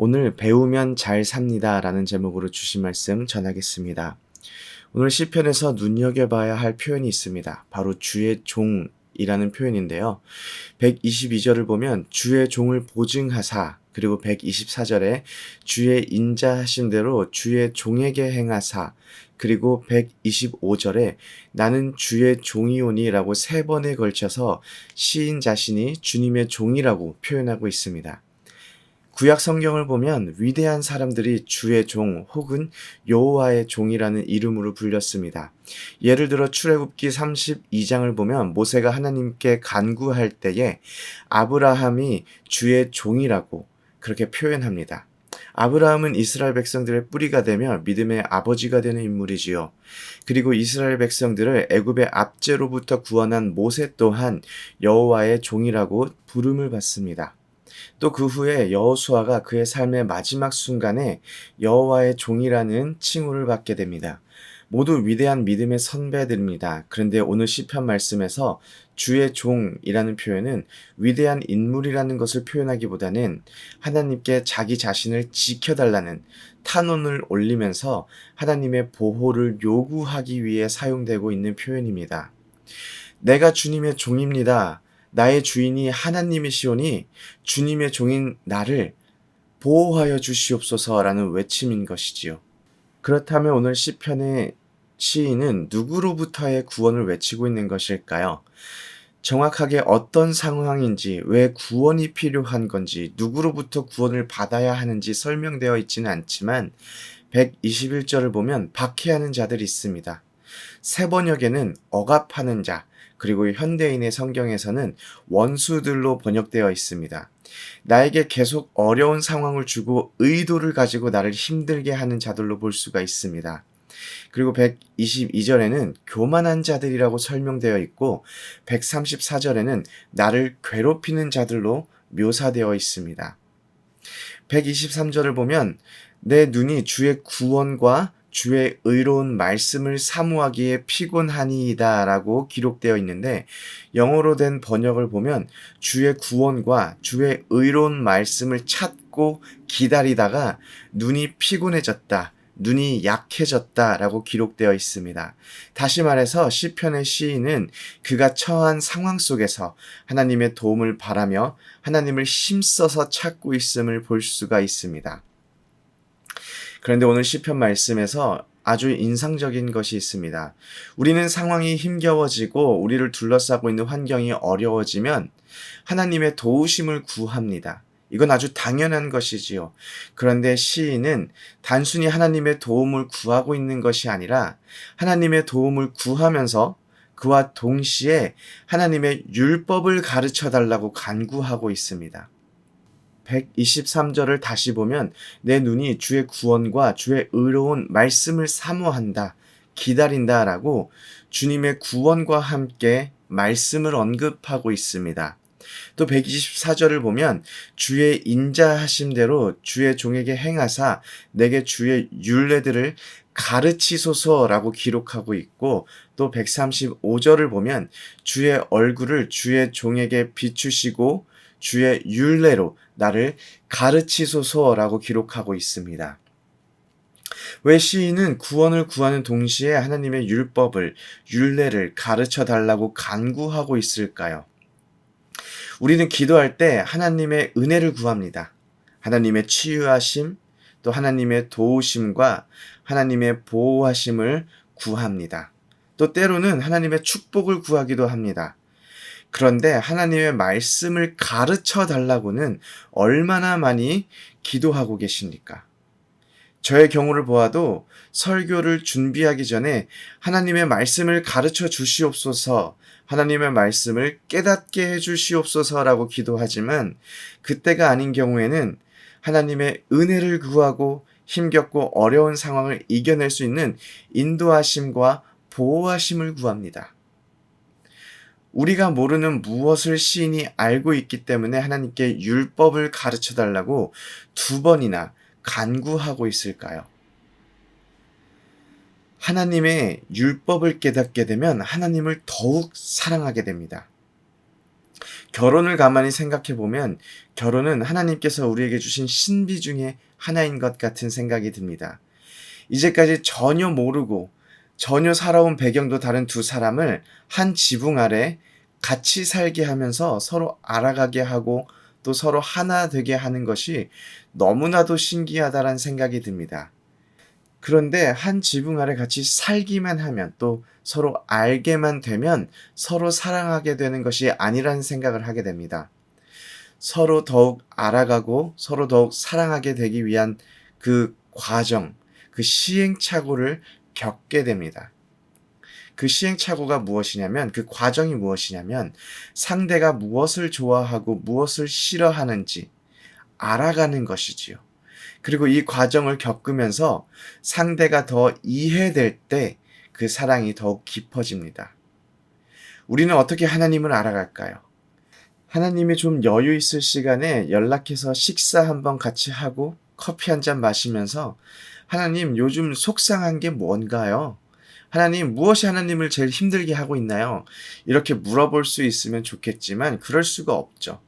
오늘 배우면 잘 삽니다 라는 제목으로 주신 말씀 전하겠습니다. 오늘 시편에서 눈여겨봐야 할 표현이 있습니다. 바로 주의 종이라는 표현인데요. 122절을 보면 주의 종을 보증하사 그리고 124절에 주의 인자하신 대로 주의 종에게 행하사 그리고 125절에 나는 주의 종이오니라고 세 번에 걸쳐서 시인 자신이 주님의 종이라고 표현하고 있습니다. 구약 성경을 보면 위대한 사람들이 주의 종 혹은 여호와의 종이라는 이름으로 불렸습니다. 예를 들어 출애굽기 32장을 보면 모세가 하나님께 간구할 때에 아브라함이 주의 종이라고 그렇게 표현합니다. 아브라함은 이스라엘 백성들의 뿌리가 되며 믿음의 아버지가 되는 인물이지요. 그리고 이스라엘 백성들을 애굽의 압제로부터 구원한 모세 또한 여호와의 종이라고 부름을 받습니다. 또 그 후에 여호수아가 그의 삶의 마지막 순간에 여호와의 종이라는 칭호를 받게 됩니다. 모두 위대한 믿음의 선배들입니다. 그런데 오늘 시편 말씀에서 주의 종이라는 표현은 위대한 인물이라는 것을 표현하기보다는 하나님께 자기 자신을 지켜달라는 탄원을 올리면서 하나님의 보호를 요구하기 위해 사용되고 있는 표현입니다. 내가 주님의 종입니다. 나의 주인이 하나님이시오니 주님의 종인 나를 보호하여 주시옵소서라는 외침인 것이지요. 그렇다면 오늘 시편의 시인은 누구로부터의 구원을 외치고 있는 것일까요? 정확하게 어떤 상황인지, 왜 구원이 필요한 건지, 누구로부터 구원을 받아야 하는지 설명되어 있지는 않지만 121절을 보면 박해하는 자들이 있습니다. 세 번역에는 억압하는 자, 그리고 현대인의 성경에서는 원수들로 번역되어 있습니다. 나에게 계속 어려운 상황을 주고 의도를 가지고 나를 힘들게 하는 자들로 볼 수가 있습니다. 그리고 122절에는 교만한 자들이라고 설명되어 있고 134절에는 나를 괴롭히는 자들로 묘사되어 있습니다. 123절을 보면 내 눈이 주의 구원과 주의 의로운 말씀을 사모하기에 피곤하니이다 라고 기록되어 있는데 영어로 된 번역을 보면 주의 구원과 주의 의로운 말씀을 찾고 기다리다가 눈이 피곤해졌다. 눈이 약해졌다라고 기록되어 있습니다. 다시 말해서 시편의 시인은 그가 처한 상황 속에서 하나님의 도움을 바라며 하나님을 힘써서 찾고 있음을 볼 수가 있습니다. 그런데 오늘 시편 말씀에서 아주 인상적인 것이 있습니다. 우리는 상황이 힘겨워지고 우리를 둘러싸고 있는 환경이 어려워지면 하나님의 도우심을 구합니다. 이건 아주 당연한 것이지요. 그런데 시인은 단순히 하나님의 도움을 구하고 있는 것이 아니라 하나님의 도움을 구하면서 그와 동시에 하나님의 율법을 가르쳐 달라고 간구하고 있습니다. 123절을 다시 보면 내 눈이 주의 구원과 주의 의로운 말씀을 사모한다, 기다린다 라고 주님의 구원과 함께 말씀을 언급하고 있습니다. 또 124절을 보면 주의 인자하심대로 주의 종에게 행하사 내게 주의 율례들을 가르치소서라고 기록하고 있고 또 135절을 보면 주의 얼굴을 주의 종에게 비추시고 주의 율례로 나를 가르치소서라고 기록하고 있습니다. 왜 시인은 구원을 구하는 동시에 하나님의 율법을, 율례를 가르쳐 달라고 간구하고 있을까요? 우리는 기도할 때 하나님의 은혜를 구합니다. 하나님의 치유하심, 또 하나님의 도우심과 하나님의 보호하심을 구합니다. 또 때로는 하나님의 축복을 구하기도 합니다. 그런데 하나님의 말씀을 가르쳐 달라고는 얼마나 많이 기도하고 계십니까? 저의 경우를 보아도 설교를 준비하기 전에 하나님의 말씀을 가르쳐 주시옵소서, 하나님의 말씀을 깨닫게 해 주시옵소서라고 기도하지만 그때가 아닌 경우에는 하나님의 은혜를 구하고 힘겹고 어려운 상황을 이겨낼 수 있는 인도하심과 보호하심을 구합니다. 우리가 모르는 무엇을 시인이 알고 있기 때문에 하나님께 율법을 가르쳐 달라고 두 번이나 간구하고 있을까요? 하나님의 율법을 깨닫게 되면 하나님을 더욱 사랑하게 됩니다. 결혼을 가만히 생각해 보면 결혼은 하나님께서 우리에게 주신 신비 중에 하나인 것 같은 생각이 듭니다. 이제까지 전혀 모르고 전혀 살아온 배경도 다른 두 사람을 한 지붕 아래 같이 살게 하면서 서로 알아가게 하고 또 서로 하나 되게 하는 것이 너무나도 신기하다란 생각이 듭니다. 그런데 한 지붕 아래 같이 살기만 하면 또 서로 알게만 되면 서로 사랑하게 되는 것이 아니라는 생각을 하게 됩니다. 서로 더욱 알아가고 서로 더욱 사랑하게 되기 위한 그 과정, 그 시행착오를 겪게 됩니다. 그 시행착오가 무엇이냐면 그 과정이 무엇이냐면 상대가 무엇을 좋아하고 무엇을 싫어하는지 알아가는 것이지요. 그리고 이 과정을 겪으면서 상대가 더 이해될 때 그 사랑이 더욱 깊어집니다. 우리는 어떻게 하나님을 알아갈까요? 하나님이 좀 여유 있을 시간에 연락해서 식사 한번 같이 하고 커피 한 잔 마시면서 하나님 요즘 속상한 게 뭔가요? 하나님 무엇이 하나님을 제일 힘들게 하고 있나요? 이렇게 물어볼 수 있으면 좋겠지만 그럴 수가 없죠.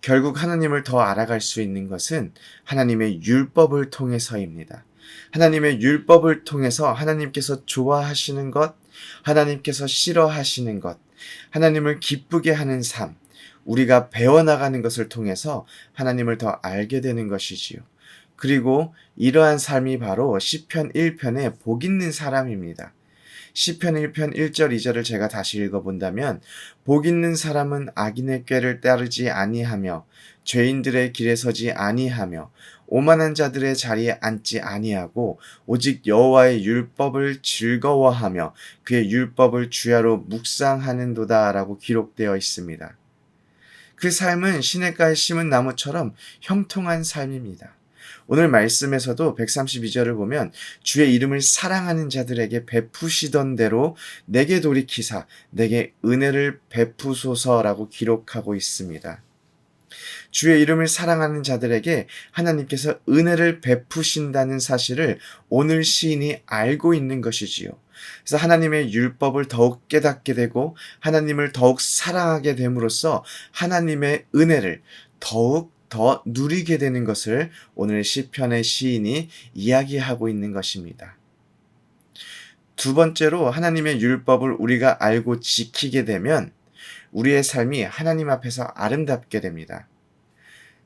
결국 하나님을 더 알아갈 수 있는 것은 하나님의 율법을 통해서입니다. 하나님의 율법을 통해서 하나님께서 좋아하시는 것, 하나님께서 싫어하시는 것, 하나님을 기쁘게 하는 삶, 우리가 배워나가는 것을 통해서 하나님을 더 알게 되는 것이지요. 그리고 이러한 삶이 바로 시편 1편의 복 있는 사람입니다. 시편 1편 1절 2절을 제가 다시 읽어 본다면 복 있는 사람은 악인의 꾀를 따르지 아니하며 죄인들의 길에 서지 아니하며 오만한 자들의 자리에 앉지 아니하고 오직 여호와의 율법을 즐거워하며 그의 율법을 주야로 묵상하는도다라고 기록되어 있습니다. 그 삶은 시냇가에 심은 나무처럼 형통한 삶입니다. 오늘 말씀에서도 132절을 보면 주의 이름을 사랑하는 자들에게 베푸시던 대로 내게 돌이키사 내게 은혜를 베푸소서라고 기록하고 있습니다. 주의 이름을 사랑하는 자들에게 하나님께서 은혜를 베푸신다는 사실을 오늘 시인이 알고 있는 것이지요. 그래서 하나님의 율법을 더욱 깨닫게 되고 하나님을 더욱 사랑하게 됨으로써 하나님의 은혜를 더욱 더 누리게 되는 것을 오늘 시편의 시인이 이야기하고 있는 것입니다. 두 번째로 하나님의 율법을 우리가 알고 지키게 되면 우리의 삶이 하나님 앞에서 아름답게 됩니다.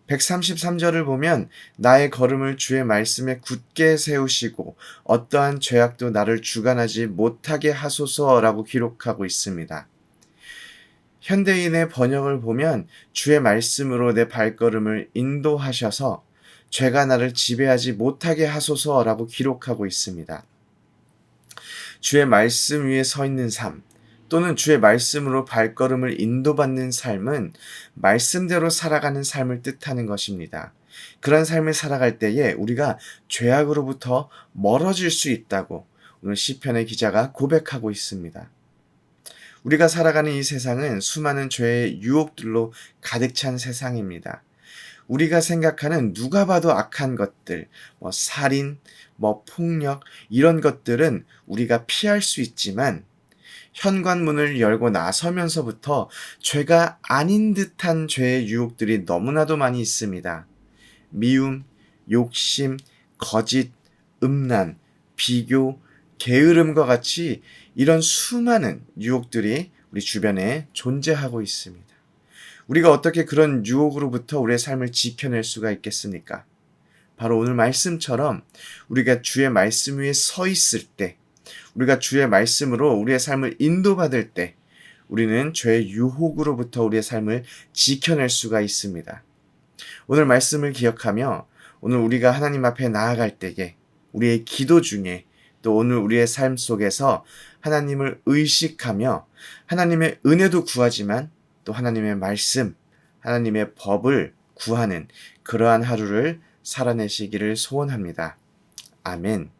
133절을 보면 나의 걸음을 주의 말씀에 굳게 세우시고 어떠한 죄악도 나를 주관하지 못하게 하소서라고 기록하고 있습니다. 현대인의 번역을 보면 주의 말씀으로 내 발걸음을 인도하셔서 죄가 나를 지배하지 못하게 하소서라고 기록하고 있습니다. 주의 말씀 위에 서 있는 삶, 또는 주의 말씀으로 발걸음을 인도받는 삶은 말씀대로 살아가는 삶을 뜻하는 것입니다. 그런 삶을 살아갈 때에 우리가 죄악으로부터 멀어질 수 있다고 오늘 시편의 기자가 고백하고 있습니다. 우리가 살아가는 이 세상은 수많은 죄의 유혹들로 가득 찬 세상입니다. 우리가 생각하는 누가 봐도 악한 것들, 뭐 살인, 뭐 폭력, 이런 것들은 우리가 피할 수 있지만 현관문을 열고 나서면서부터 죄가 아닌 듯한 죄의 유혹들이 너무나도 많이 있습니다. 미움, 욕심, 거짓, 음란, 비교, 게으름과 같이 이런 수많은 유혹들이 우리 주변에 존재하고 있습니다. 우리가 어떻게 그런 유혹으로부터 우리의 삶을 지켜낼 수가 있겠습니까? 바로 오늘 말씀처럼 우리가 주의 말씀 위에 서 있을 때, 우리가 주의 말씀으로 우리의 삶을 인도받을 때, 우리는 죄의 유혹으로부터 우리의 삶을 지켜낼 수가 있습니다. 오늘 말씀을 기억하며 오늘 우리가 하나님 앞에 나아갈 때에 우리의 기도 중에 또 오늘 우리의 삶 속에서 하나님을 의식하며 하나님의 은혜도 구하지만 또 하나님의 말씀, 하나님의 법을 구하는 그러한 하루를 살아내시기를 소원합니다. 아멘.